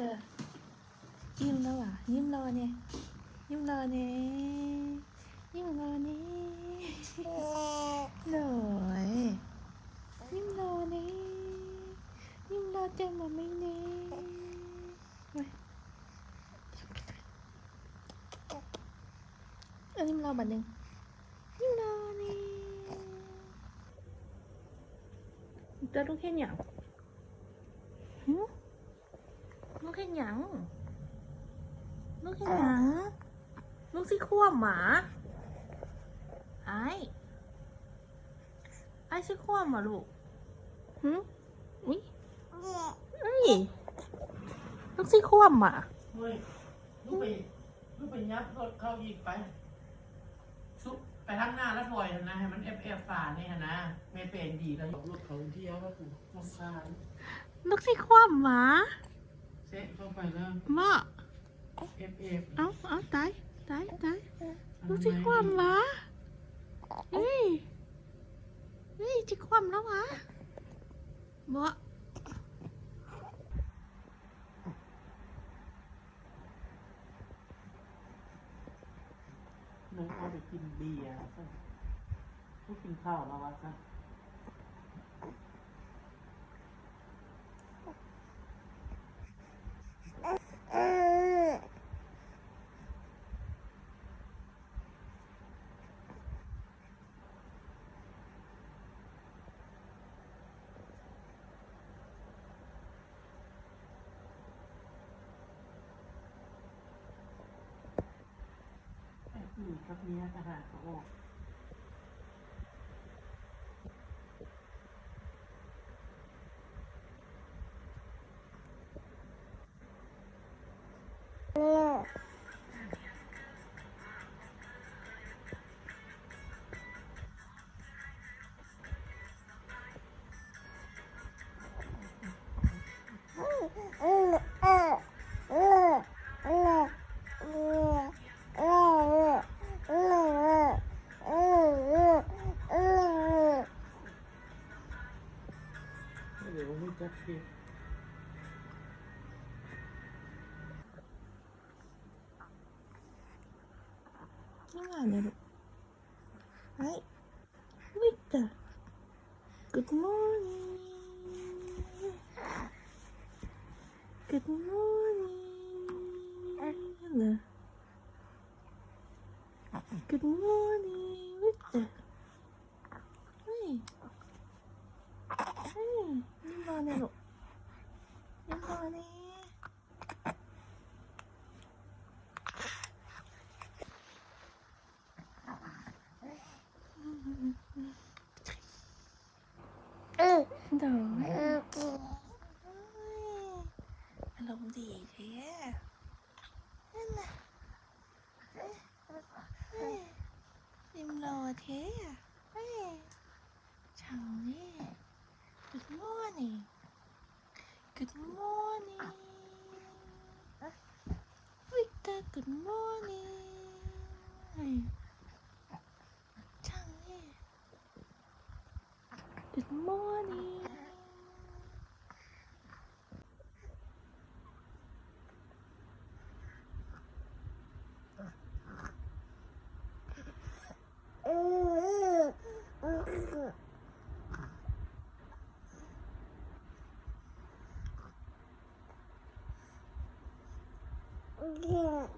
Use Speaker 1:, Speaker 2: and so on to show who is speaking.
Speaker 1: เตอร์ยิ้มแล้วอะ ยิ้มรอเนี่ยยิ้มรอเนี่ยยิ้มรอเนี่ยหน่อยยิ้มรอเนี่ยยิ้มรอเต็มหมดไหมเนี่ยเอายิ้มรอบัดหนึ่งยิ้มรอเนี่ยตัวลูกแค่หยังหึลูก เห็นหยังลูกเห็นหยังลูกสิควมหมาไอ้ไอ้สิควมหมาลูกหืมอุ้ยเอ้ยลูกสิควมหมา
Speaker 2: เฮ้ยลูกไปลูกไปยับรถเข้าอีกไปซุปไปทางหน้าแล้วถอยนะให้มันเอฟเอฟฝาเนี่ยนะไม่เป็นดีแล้วรถเขาเที่ยวก็ถูกลงคาญ
Speaker 1: ลูกสิควมหมา
Speaker 2: เซ็ตเข้าไปแล้ว
Speaker 1: มา
Speaker 2: เอฟเอฟ
Speaker 1: เอาเอาตายตายตายลูกสิควมหมาเฮ้ยเฮ้ยจะควมแล้วหวะบ่
Speaker 2: น้องเอาไปกินเบียร์ซะลูกกินข้าวแล้ววะซะ ไอ้ผู้กั ม่จัดเก็บ
Speaker 1: นี่งานเลยลูกไอ้ Victor Good morning Good morning Hello Good morning Victor เฮ้ยเฮ้ยยิ้มร อเนี่ยลูกยิ้มรอเนี่ดออารมณ์ดีแท้นั่นน่ะยิ้มรอแท้อะเฮ้ยช่างนี่ Good morning Good morning. Victor Good morning
Speaker 3: 嗯